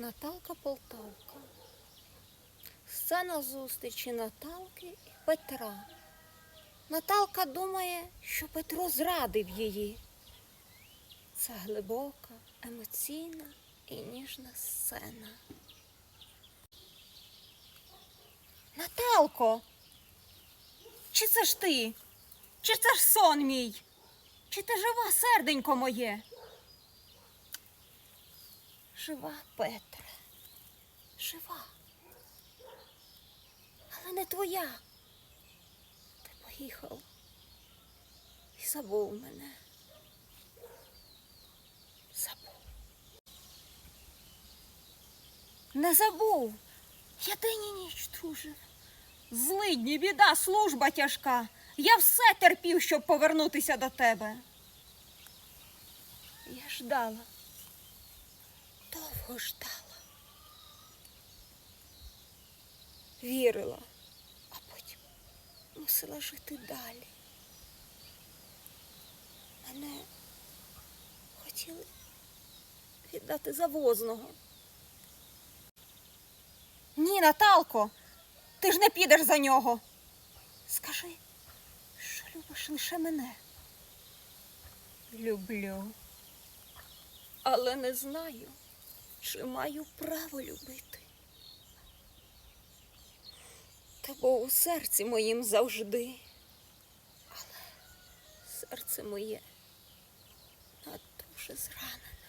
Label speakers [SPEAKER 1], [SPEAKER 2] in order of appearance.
[SPEAKER 1] Наталка Полтавка. Сцена зустрічі Наталки і Петра. Наталка думає, що Петро зрадив її. Це глибока, емоційна і ніжна сцена. Наталко, чи це ж ти? Чи це ж сон мій? Чи ти жива, серденько моє? Жива, Петре, жива. Але не твоя. Ти поїхав і забув мене. Забув. Не забув. Я день і ніч тужив. Злидні, біда, служба тяжка. Я все терпів, щоб повернутися до тебе. Я ждала довго ждала. Вірила, а потім мусила жити далі. Мене хотіли віддати за возного. Ні, Наталко, ти ж не підеш за нього. Скажи, що любиш лише мене. Люблю але не знаю, чи маю право любити. Та бо у серці моїм завжди, але серце моє надто вже зранене.